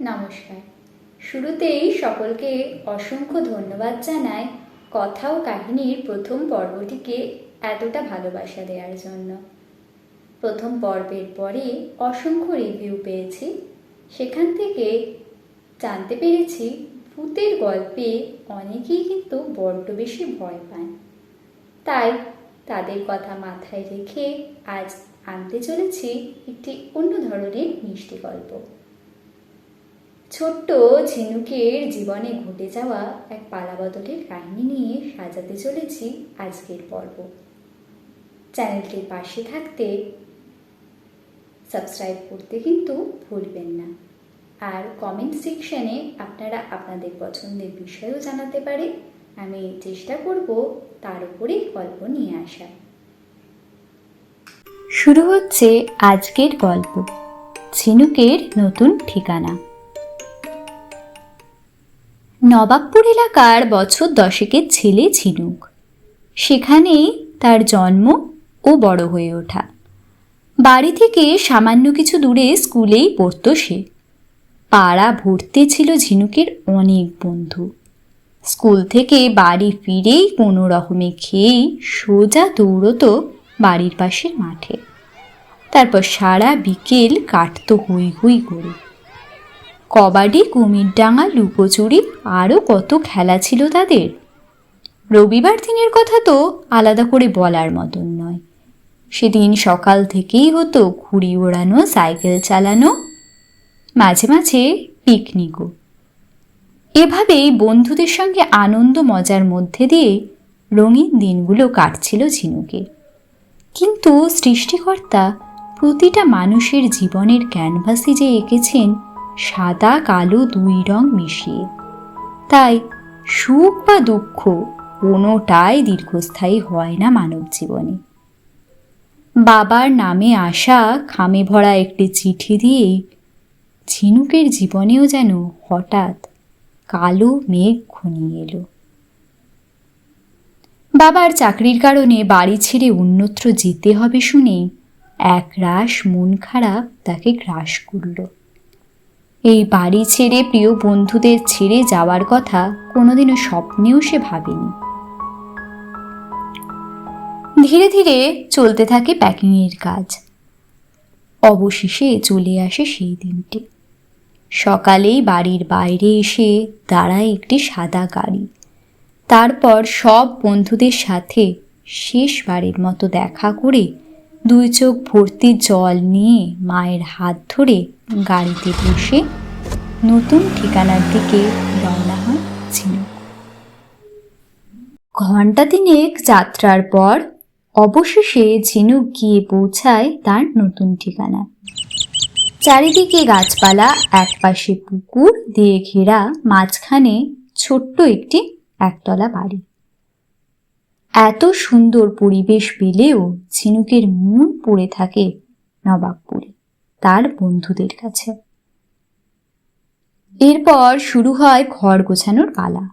নমস্কার। শুরুতেই সকলকে অসংখ্য ধন্যবাদ জানাই কথা ও কাহিনীর প্রথম পর্বটিকে এতটা ভালোবাসা দেওয়ার জন্য। প্রথম পর্বের পরে অসংখ্য রিভিউ পেয়েছি। সেখান থেকে জানতে পেরেছি ভূতের গল্পে অনেকেই কিন্তু বড্ড বেশি ভয় পান। তাই তাদের কথা মাথায় রেখে আজ আনতে চলেছি একটি অন্য ধরনের মিষ্টি গল্প। ছোট্ট ঝিনুকের জীবনে ঘটে যাওয়া এক পালাবদলের কাহিনী নিয়ে সাজাতে চলেছি আজকের পর্ব। চ্যানেলটির পাশে থাকতে সাবস্ক্রাইব করতে কিন্তু ভুলবেন না। আর কমেন্ট সেকশনে আপনারা আপনাদের পছন্দের বিষয়ও জানাতে পারে। আমি চেষ্টা করব তার উপরে গল্প নিয়ে আসা শুরু হচ্ছে আজকের গল্প। ঝিনুকের নতুন ঠিকানা। নবাবপুর এলাকার বছর দশেকের ছেলে ঝিনুক। সেখানেই তার জন্ম ও বড় হয়ে ওঠা। বাড়ি থেকে সামান্য কিছু দূরে স্কুলেই পড়তো সে। পাড়া ভর্তি ছিল ঝিনুকের অনেক বন্ধু। স্কুল থেকে বাড়ি ফিরেই কোনো রকমে খেয়েই সোজা দৌড়তো বাড়ির পাশের মাঠে। তারপর সারা বিকেল কাটতো হুই হুই করে। কবাডি কুমিরডাঙ্গা লুকোচুরি আরও কত খেলা ছিল তাদের। রবিবার দিনের কথা তো আলাদা করে বলার মতন নয়। সেদিন সকাল থেকেই হতো ঘুড়ি ওড়ানো, সাইকেল চালানো, মাঝে মাঝে পিকনিকও। এভাবেই বন্ধুদের সঙ্গে আনন্দ মজার মধ্যে দিয়ে রঙিন দিনগুলো কাটছিল ঝিনুকে। কিন্তু সৃষ্টিকর্তা প্রতিটা মানুষের জীবনের ক্যানভাসে যে এঁকেছেন সাদা কালো দুই রং মিশিয়ে। তাই সুখ বা দুঃখ কোনোটাই দীর্ঘস্থায়ী হয় না মানব জীবনে। বাবার নামে আসা খামে ভরা একটি চিঠি দিয়েই ঝিনুকের জীবনেও যেন হঠাৎ কালো মেঘ ঘনিয়ে এলো। বাবার চাকরির কারণে বাড়ি ছেড়ে অন্যত্র যেতে হবে শুনেই এক রাশ মন খারাপ তাকে গ্রাস করল। এই বাড়ি ছেড়ে প্রিয় বন্ধুদের ছেড়ে যাওয়ার কথা কোনোদিনও স্বপ্নেও সে ভাবেনি। ধীরে ধীরে চলতে থাকে প্যাকিংয়ের কাজ। অবশেষে চলে আসে সেই দিনটি। সকালেই বাড়ির বাইরে এসে দাঁড়ায় একটি সাদা গাড়ি। তারপর সব বন্ধুদের সাথে শেষবারের মতো দেখা করে দুই চোখ ভর্তি জল নিয়ে মায়ের হাত ধরে গাড়িতে বসে নতুন ঠিকানার দিকে রওনা হয় ঝিনুক। ঘণ্টা তিনেক যাত্রার পর অবশেষে ঝিনুক গিয়ে পৌঁছায় তার নতুন ঠিকানা। চারিদিকে গাছপালা, একপাশে পুকুর, দিয়ে ঘেরা মাঝখানে ছোট্ট একটি একতলা বাড়ি। এত সুন্দর পরিবেশ পেলেও ঝিনুকের মন পড়ে থাকে নবাবপুরে, তার বন্ধুদের কাছে। এরপর শুরু হয় ঘর গোছানোর পালা।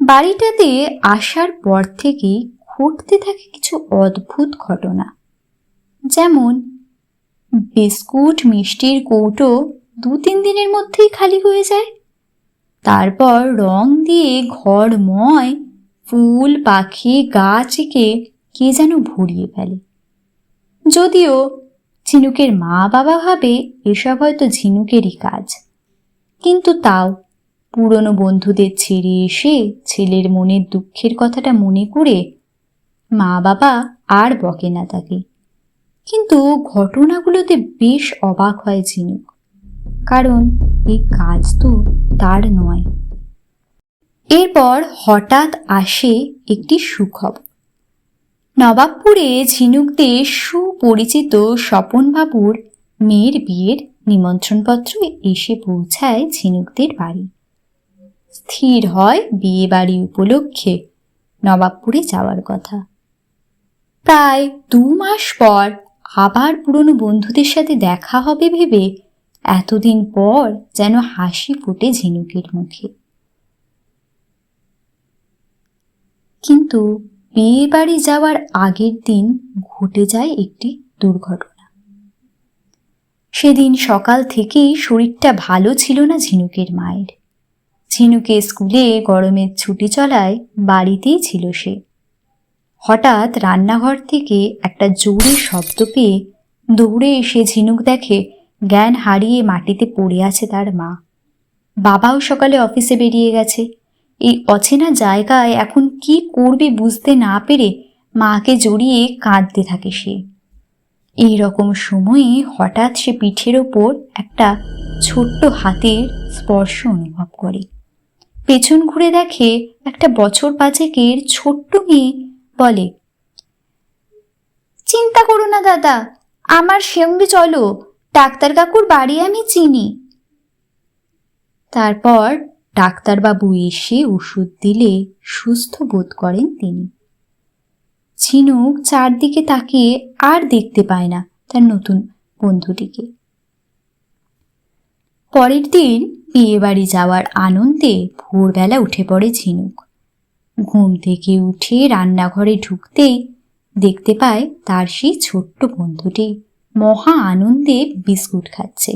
বাড়িটাতে আসার পর থেকেই ঘটতে থাকে কিছু অদ্ভুত ঘটনা। যেমন, বিস্কুট, মিষ্টির কৌটো দু তিন দিনের মধ্যেই খালি হয়ে যায়। তারপর রং দিয়ে ঘরময় ফুল, পাখি গাছ এঁকে কে যেন ভরিয়ে ফেলে। যদিও ঝিনুকের মা বাবা ভাবে এসব হয়তো ঝিনুকেরই কাজ। কিন্তু তাও পুরনো বন্ধুদের ছেড়ে এসে ছেলের মনের দুঃখের কথাটা মনে করে মা বাবা আর বকে না তাকে। কিন্তু ঘটনাগুলোতে বেশ অবাক হয় ঝিনুক। কারণ এই কাজ তো তার নয়। এরপর হঠাৎ আসে একটি সুখবর। নবাবপুরে ঝিনুকদের সুপরিচিত স্বপনবাবুর মেয়ের বিয়ের নিমন্ত্রণপত্র এসে পৌঁছায় ঝিনুকদের বাড়ি। স্থির হয় বিয়ে বাড়ি উপলক্ষে নবাবপুরে যাওয়ার কথা। প্রায় দু মাস পর আবার পুরনো বন্ধুদের সাথে দেখা হবে ভেবে এতদিন পর যেন হাসি ফুটে ঝিনুকের মুখে। কিন্তু বিয়ে বাড়ি যাওয়ার আগের দিন ঘটে যায় একটি দুর্ঘটনা। সেদিন সকাল থেকেই শরীরটা ভালো ছিল না ঝিনুকের মায়ের। ঝিনুকে স্কুলে গরমের ছুটি চলায় বাড়িতেই ছিল সে। হঠাৎ রান্নাঘর থেকে একটা জোরে শব্দ পেয়ে দৌড়ে এসে ঝিনুক দেখে জ্ঞান হারিয়ে মাটিতে পড়ে আছে তার মা। বাবাও সকালে অফিসে বেরিয়ে গেছে। এই অচেনা জায়গায় এখন কি করবে বুঝতে না পেরে মাকে জড়িয়ে কাঁদতে থাকে সে। এই রকম সময়ে হঠাৎ সে পিঠের ওপর একটা ছোট্ট হাতের স্পর্শ অনুভব করে। পেছন ঘুরে দেখে একটা বছর পাঁচেকের ছোট্ট মেয়ে বলে, চিন্তা করো না দাদা, আমার সঙ্গে চলো, ডাক্তার কাকুর বাড়ি আমি চিনি তারপর ডাক্তারবাবু এসে ওষুধ দিলে সুস্থ বোধ করেন তিনি। ঝিনুক চারদিকে তাকিয়ে আর দেখতে পায় না তার নতুন বন্ধুটিকে। পরের দিন বিয়ে বাড়ি যাওয়ার আনন্দে ভোরবেলা উঠে পড়ে ঝিনুক। ঘুম থেকে উঠে রান্নাঘরে ঢুকতেই দেখতে পায় তার সেই ছোট্ট বন্ধুটি মহা আনন্দে বিস্কুট খাচ্ছে।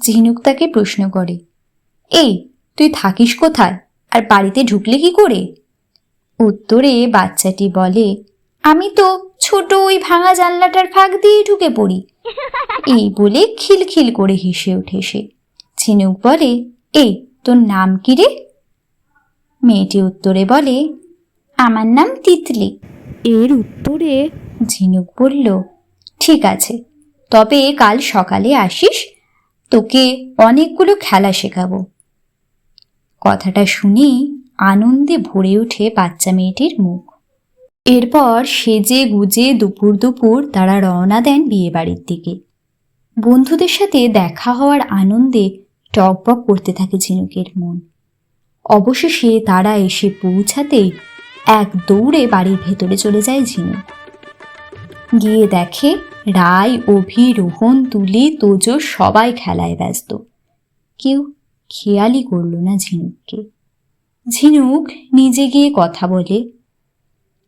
ঝিনুক তাকে প্রশ্ন করে, এই তুই থাকিস কোথায়? আর বাড়িতে ঢুকলে কি করে? উত্তরে বাচ্চাটি বলে, আমি তো ছোট ওই ভাঙা জানলাটার ফাঁক দিয়ে ঢুকে পড়ি। এই বলে খিলখিল করে হেসে ওঠে সে। ঝিনুক বলে, এই, তোর নাম কি রে? মেয়েটি উত্তরে বলে, আমার নাম তিতলি। এর উত্তরে ঝিনুক বলল, ঠিক আছে, তবে কাল সকালে আসিস, তোকে অনেকগুলো খেলা শেখাবো। কথাটা শুনেই আনন্দে ভরে ওঠে বাচ্চা মেয়েটির মুখ। এরপর সেজে গুজে দুপুর দুপুর তারা রওনা দেন বিয়ে বাড়ির দিকে। বন্ধুদের সাথে দেখা হওয়ার আনন্দে টকবক করতে থাকে ঝিনুকের মন। অবশেষে তারা এসে পৌঁছাতেই এক দৌড়ে বাড়ির ভেতরে চলে যায় ঝিনুক। গিয়ে দেখে রায়, অভি, রোহন, তুলি, তোজো সবাই খেলায় ব্যস্ত। কেউ খেয়ালই করল না ঝিনুককে। ঝিনুক নিজে গিয়ে কথা বলে,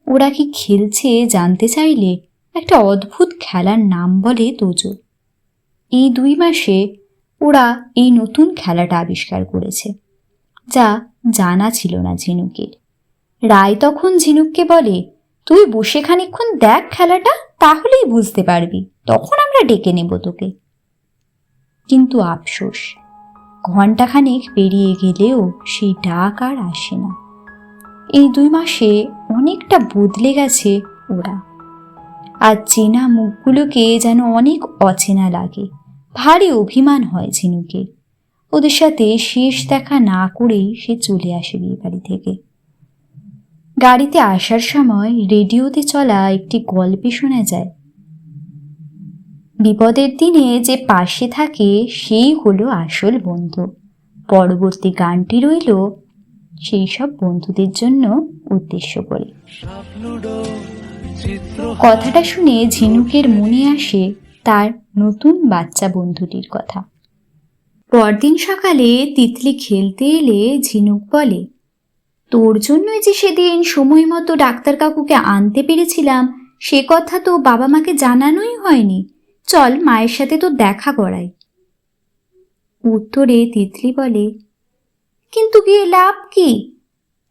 ওরা কি খেলছে জানতে চাইলে? একটা অদ্ভুত খেলার নাম বলে তোজো। এই দুই মাসে ওরা এই নতুন খেলাটা আবিষ্কার করেছে, যা জানা ছিল না ঝিনুকের। রায় তখন ঝিনুককে বলে, তুই বসে খানিক্ষণ দেখ খেলাটা, তাহলেই বুঝতে পারবি, তখন আমরা ডেকে নেব তোকে। কিন্তু আফসোস ঘণ্টাখানেক পেরিয়ে গেলেও সেই ডাক আর আসে না। এই দুই মাসে অনেকটা বদলে গেছে ওরা। আর চেনা মুখগুলোকে যেন অনেক অচেনা লাগে। ভারী অভিমান হয় ঝিনুকের ওদের সাথে শেষ দেখা না করেই সে চলে আসে বিয়ে বাড়ি থেকে। গাড়িতে আসার সময় রেডিওতে চলা একটি গল্পে শোনা যায় বিপদের দিনে যে পাশে থাকে, সেই হলো আসল বন্ধু। পরবর্তী গানটি রইল সেই সব বন্ধুদের জন্য উদ্দেশ্য করে কথাটা শুনে ঝিনুকের মনে আসে তার নতুন বাচ্চা বন্ধুটির কথা। পরদিন সকালে তিতলি খেলতে এলে ঝিনুক বলে, তোর জন্যই যে সেদিন সময় মতো ডাক্তার কাকুকে আনতে পেরেছিলাম, সে কথা তো বাবা মাকে জানানোই হয়নি। চল মায়ের সাথে তো দেখা করাই। উত্তরে তিতলি বলে, কিন্তু গিয়ে লাভ কি?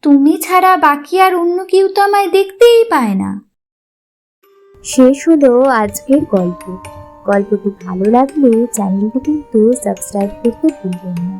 তুমি ছাড়া বাকি আর অন্য কেউ তো আমায় দেখতেই পায় না। শেষ হলো আজকের গল্প। গল্পটি ভালো লাগলে চ্যানেলটি কিন্তু সাবস্ক্রাইব করতে ভুলবেন না।